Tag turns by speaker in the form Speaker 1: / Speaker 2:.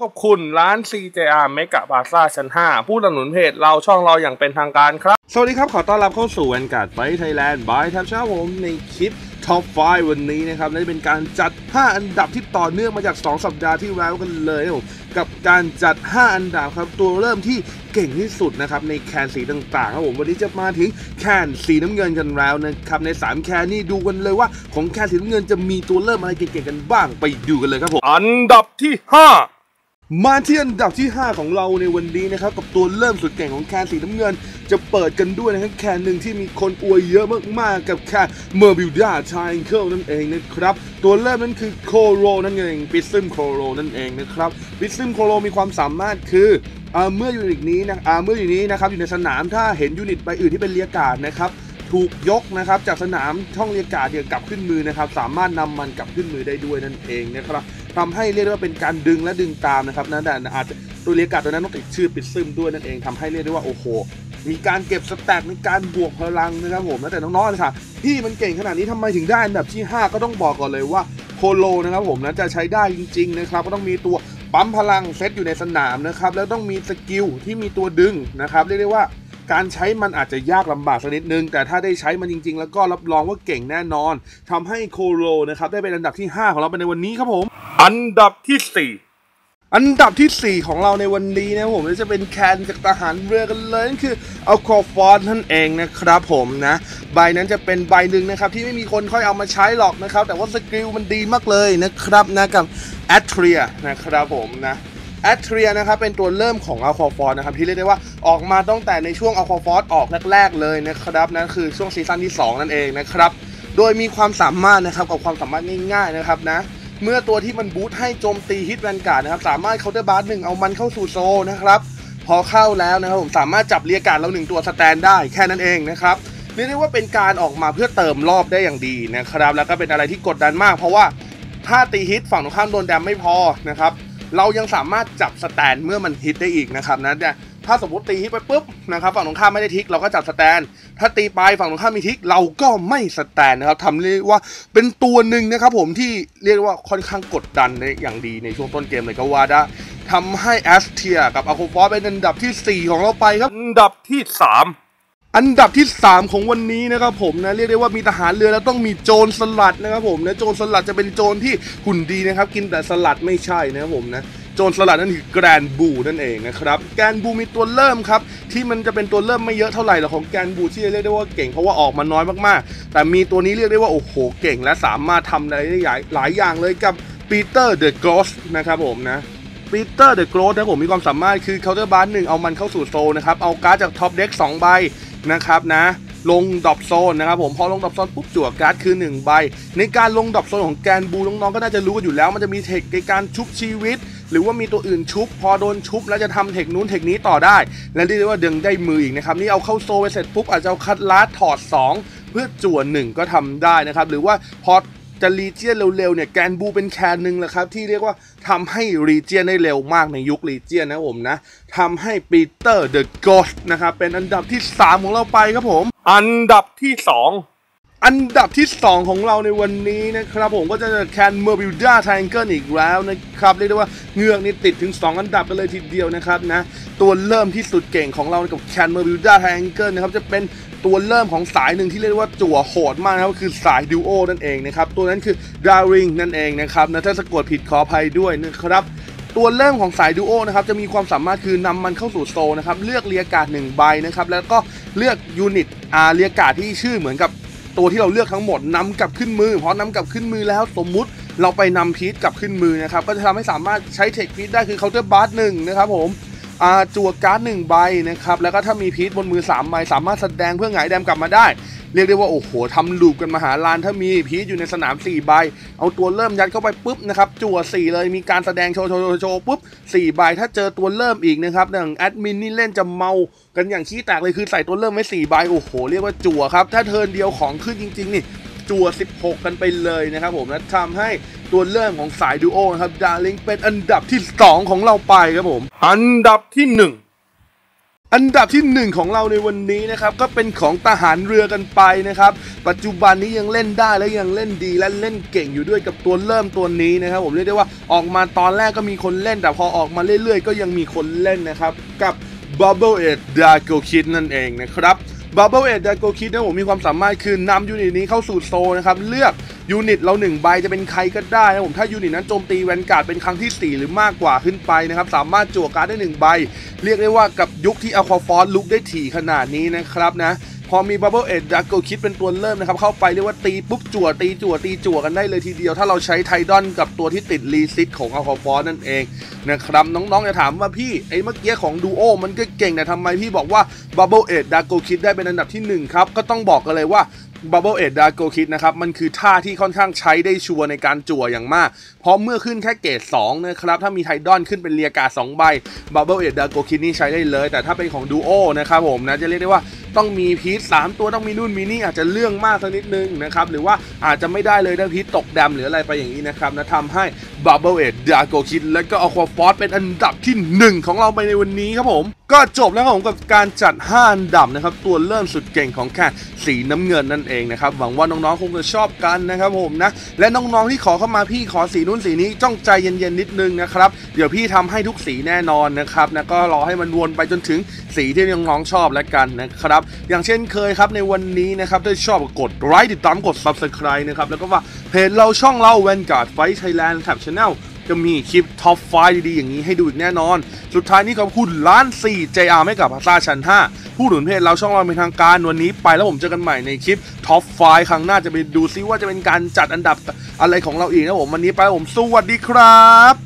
Speaker 1: ขอบคุณร้าน CJR เมกะบาซ่าชั้น 5 ผู้สนับสนุนเพจเราช่องเราอย่างเป็นทางการครับ สวัสดีครับขอต้อนรับเข้าสู่แวนการ์ดไฟไทยแลนด์บายทับเช้าผมในคลิปท็อป 5 วันนี้นะครับและเป็นการจัด 5 อันดับที่ต่อเนื่องมาจาก 2 สัปดาห์ที่แล้วกันเลยครับผมกับการจัด 5 อันดับครับ ตัวเริ่มที่เก่งที่สุดนะครับในแคนสีต่างๆครับผมวันนี้จะมาถึงแคนสีน้ำเงินกันแล้วนะครับใน 3 แคนนี่ดูกันเลยว่าของแคนสีน้ำเงินจะมีตัวเริ่มอะไรเก่งๆกันบ้างไปดูกันเลยครับผมอันดับที่ 5 มาที่อันดับที่ 5 ของเราในวันนี้นะครับ กับตัวเริ่มสุดเก่งของแคนสีน้ำเงิน จะเปิดกันด้วยนะครับแคนหนึ่งที่มีคนอวยเยอะมากๆ กับแคนเมอร์บิวดาชายเคิลนั่นเองนะครับ ตัวเริ่มนั้นคือโคโรนั่นเองปิซึมโคโรนั่นเองนะครับปิซึมโคโรมีความสามารถคือเมื่อยูนิตนี้นะเมื่ออยู่นี้นะครับอยู่ในสนามถ้าเห็นยูนิตใบอื่นที่เป็นเลียกาดนะครับ ถูกยกนะครับจากสนามช่องเรียกาเนี่ยกลับขึ้นมือนะครับ สามารถนำมันกลับขึ้นมือได้ด้วยนั่นเองนะครับทำให้เรียกได้ว่าเป็นการดึงและดึงตามนะครับนะแต่อาจจะตัวเรียกาตัวนั้นต้องติดชื่อปิดซึมด้วยนั่นเองทำให้เรียกได้ว่าโอ้โหมีการเก็บสแต็กในการบวกพลังนะครับผมแต่น้องๆนะครับที่มันเก่งขนาดนี้ทำไมถึงได้อันดับที่ 5 ก็ต้องบอกก่อนเลยว่าโคโลนะครับผมนั้นจะใช้ได้จริงๆนะครับก็ต้องมีตัวปั๊มพลังเซตอยู่ในสนามนะครับแล้วต้องมีสกิลที่มีตัวดึงนะครับเรียกได้ว่า การใช้มันอาจจะยากลำบากสักนิดนึง แต่ถ้าได้ใช้มันจริง ๆ แล้วก็รับรองว่าเก่งแน่นอนทำให้โคโรนะครับได้เป็นอันดับที่ 5 ของเราไปในวันนี้ครับผม อันดับที่ 4อันดับที่ 4 ของเราในวันนี้นะผมจะเป็นแคนจากทหารเรือกันเลยนั่นคือเอาคอฟอนนั่นเองนะครับผมนะ ใบนั้นจะเป็นใบหนึ่งนะครับ ที่ไม่มีคนค่อยเอามาใช้หรอกนะครับ แต่ว่าสกิลมันดีมากเลยนะครับนะกับแอตเทียนะครับผมนะ แอตเทียนะครับเป็นตัวเริ่มของอัลคอฟอร์นะครับที่เรียกได้ว่าออกมาตั้งแต่ในช่วงอัลคอฟอร์ออกแรกๆเลยนะครับนั่นคือช่วงซีซั่นที่ 2 นั่นเองนะครับโดยมีความสามารถนะครับกับความสามารถง่ายๆนะครับนะเมื่อตัวที่มันบูทให้โจมตีฮิตแวนการ์ดนะครับสามารถเคาน์เตอร์บาร์หนึ่งเอามันเข้าสู่โซนะครับพอเข้าแล้วนะครับผมสามารถจับเรียกการ์ดเราหนึ่งตัวสแตนได้แค่นั้นเองนะครับเรียกได้ว่าเป็นการออกมาเพื่อเติมรอบได้อย่างดีนะครับแล้วก็เป็นอะไรที่กดดันมาก เพราะว่าถ้าตีฮิตฝั่งตรงข้ามโดนแดมไม่พอนะครับ เรายังสามารถจับสแตนเมื่อมันฮิตได้อีกนะครับนะเนี่ยถ้าสมมติตีฮิตไปปุ๊บนะครับฝั่งตรงข้ามไม่ได้ทิกเราก็จับสแตน ถ้าตีไปฝั่งตรงข้ามมีทิกเราก็ไม่สแตนนะครับทำเรียกว่าเป็นตัวหนึ่งนะครับผมที่เรียกว่าค่อนข้างกดดันในอย่างดีในช่วงต้นเกมเลยก็ว่าได้ทำให้แอสเทียกับอาโคฟอสเป็นอันดับที่ 4 ของเราไปครับ อันดับที่ 3 อันดับที่ 3 ของวันนี้นะครับผมนะเรียกได้ว่ามีทหารเรือแล้วต้องมีโจรสลัดนะครับผมนะโจรสลัดจะเป็นโจรที่หุ่นดีนะครับ กินแต่สลัดไม่ใช่นะครับผมนะโจรสลัดนั่นคือแกรนบูนั่นเองนะครับแกรนบูมีตัวเริ่มครับ ที่มันจะเป็นตัวเริ่มไม่เยอะเท่าไหร่หรอกของแกรนบูที่เรียกได้ว่าเก่งเพราะว่าออกมาน้อยมากๆ แต่มีตัวนี้เรียกได้ว่า โอ้โหเก่งและสามารถทำอะไรได้หลายอย่างเลยกับปีเตอร์เดอะกรอสนะครับผมนะปีเตอร์เดอะกรอสนะผมมีความสามารถคือเคาน์เตอร์บาร์หนึ่งเอามันเข้าสู่โซนะครับ เอาการ์ดจากท็อปเด็กสองใบ นะครับนะลงดอบโซนนะครับผมพอลงดอบโซนปุ๊บจั่วการ์ดคือ 1 ใบ ในการลงดอบโซนของแกนบูน้องๆก็น่าจะรู้กันอยู่แล้ว มันจะมีเทคในการชุบชีวิต หรือว่ามีตัวอื่นชุบ พอโดนชุบแล้วจะทำเทคนู้นเทคนี้ต่อได้ และเรียกว่าดึงได้มืออีกนะครับนี่เอาเข้าโซไปเสร็จปุ๊บอาจจะเอาคัดลัดถอด 2 เพื่อจั่ว1ก็ทำได้นะครับหรือว่าพอ จะรีเจียนเร็วๆเนี่ยแกนบูเป็นแคนหนึ่งแหละครับ ที่เรียกว่าทำให้รีเจียนได้เร็วมากในยุครีเจียนนะผมนะทำให้ปีเตอร์เดอะกอสนะครับเป็นอันดับที่ 3 ของเราไปครับผม อันดับที่ 2 อันดับที่ 2 ของเราในวันนี้นะครับผมก็จะแคนเมอร์บิวดาไทงเกิลอีกแล้วนะครับ เรียกได้ว่าเงือกนี่ติดถึง 2 อันดับกันเลยทีเดียวนะครับนะ ตัวเริ่มที่สุดเก่งของเรากับแคนเมอร์บิวดาไทงเกิลนะครับ จะเป็นตัวเริ่มของสายหนึ่งที่เรียกว่าจั่วโหดมากนะครับคือสายดูโอนั่นเองนะครับ ตัวนั้นคือดาริงนั่นเองนะครับนะถ้าสะกดผิดขออภัยด้วยนะครับตัวเริ่มของสายดูโอนะครับจะมีความสามารถคือนำมันเข้าสู่โซนะครับเลือกเรียกาดหนึ่งใบนะครับแล้วก็เลือกยูนิตอาเรียกาดที่ชื่อเหมือนกับ ตัวที่เราเลือกทั้งหมดนำกลับขึ้นมือพอนำกลับขึ้นมือแล้วสมมุติเราไปนำพีทกลับขึ้นมือนะครับก็จะทำให้สามารถใช้เทคพีทได้คือเคาน์เตอร์บาร์หนึ่งนะครับผม จั่วการ์ดหนึ่งใบนะครับแล้วก็ถ้ามีพีทบนมือ3ใบสามารถแสดงเพื่อหงายแดมกลับมาได้ เรียกได้ว่าโอ้โหทำลูปกันมหาลานถ้ามีพีทอยู่ในสนาม4ใบเอาตัวเริ่มยัดเข้าไปปุ๊บนะครับจั่ว4เลยมีการแสดงโชว์โชว์โชว์ปุ๊บ4ใบถ้าเจอตัวเริ่มอีกนะครับอย่างแอดมินนี่เล่นจะเมากันอย่างขี้แตกเลยคือใส่ตัวเริ่มไว้4ใบโอ้โหเรียกว่าจั่วครับถ้าเทินเดียวของขึ้นจริงๆนี่จั่ว 16 กันไปเลยนะครับผมและทำให้ ตัวเริ่มของสายดูโอนะครับดาร์ลิงเป็นอันดับที่ 2 ของเราไปครับผม อันดับที่ 1 อันดับที่ 1 ของเราในวันนี้นะครับ ก็เป็นของทหารเรือกันไปนะครับ ปัจจุบันนี้ยังเล่นได้และยังเล่นดีและเล่นเก่งอยู่ด้วยกับตัวเริ่มตัวนี้นะครับ ผมเรียกได้ว่าออกมาตอนแรกก็มีคนเล่น แต่พอออกมาเรื่อยๆ ก็ยังมีคนเล่นนะครับ กับ Bubble e d d a g o Kid นั่นเองนะครับ บับเบิลเอ็ดไดโกคิดนะผมมีความสามารถคือนำยูนิตนี้เข้าสู่โซนนะครับ เลือกยูนิตเรา1ใบจะเป็นใครก็ได้นะผมถ้ายูนิตนั้นโจมตีแวนการ์ดเป็นครั้งที่ 4 หรือมากกว่าขึ้นไปนะครับ สามารถจั่วการ์ดได้ 1 ใบ เรียกได้ว่ากับยุคที่อัลคาฟอร์ลุกได้ถี่ขนาดนี้นะครับนะ พอมี Bubble Edge d a g o Kid เป็นตัวเริ่มนะครับ เข้าไปเรียกว่าตีปุ๊บจั่วตีจั่วตีจั่วกันได้เลยทีเดียว ถ้าเราใช้ไทดอนกับตัวที่ติดรีซิตของอัลคาฟอร์นั่นเองนะครับน้องๆจะถามว่าพี่ไอ้เมื่อกี้ของดูโอมันก็เก่งแต่ทำไมพี่บอกว่า Bubble Edge d a g o Kid ได้เป็นอันดับที่ 1 ครับ ก็ต้องบอกกันเลยว่า Bubble Edge d a g o Kid นะครับ มันคือท่าที่ค่อนข้างใช้ได้ชัวร์ในการจั่วอย่างมาก เพราะเมื่อขึ้นแค่เกรด2นะครับ ถ้ามีไทดอนขึ้นเป็นเรียกา 2 ใบ Bubble Edge d a g o Kid นี่ใช้ได้เลย แต่ถ้าเป็นของดูโอนะครับผมนะ จะเรียกได้ว่าต้องมีพีท3ตัวต้องมีนู่นมีนี่อาจจะเรื่องมากสักนิดนึงนะครับหรือว่าอาจจะไม่ได้เลยถ้าพีทตกดำหรืออะไรไปอย่างนี้นะครับนะทำให้ Bubble Edge d a g o Kid และก็ Aqua Force เป็นอันดับที่ 1 ของเราไปในวันนี้ครับผม ก็จบแล้วครับผมกับการจัด 5 อันดับนะครับ ตัวเริ่มสุดเก่งของแค่สีน้ำเงินนั่นเองนะครับ หวังว่าน้องๆคงจะชอบกันนะครับผมนะ และน้องๆที่ขอเข้ามาพี่ขอสีนู้นสีนี้จ้องใจเย็นๆนิดนึงนะครับ เดี๋ยวพี่ทำให้ทุกสีแน่นอนนะครับนะก็รอให้มันวนไปจนถึงสีที่น้องๆชอบแล้วกันนะครับอย่างเช่นเคยครับในวันนี้นะครับถ้าชอบกดไลค์ติดตามกด subscribe นะครับ แล้วก็ว่าเพจเราช่องเรา Vanguard Fight Thailand Tab Channel จะมีคลิปท็อปไฟดีๆ อย่างนี้ให้ดูอีกแน่นอน สุดท้ายนี้ขอบคุณล้าน 4 JR ไม่กับพาซาชั้น 5 ผู้หนุนเพจเราช่องเราเป็นทางการวันนี้ไปแล้วผมเจอกันใหม่ในคลิปท็อปไฟครั้งหน้าจะไปดูซิว่าจะเป็นการจัดอันดับอะไรของเราอีกนะผมวันนี้ไปแล้วผมสวัสดีครับ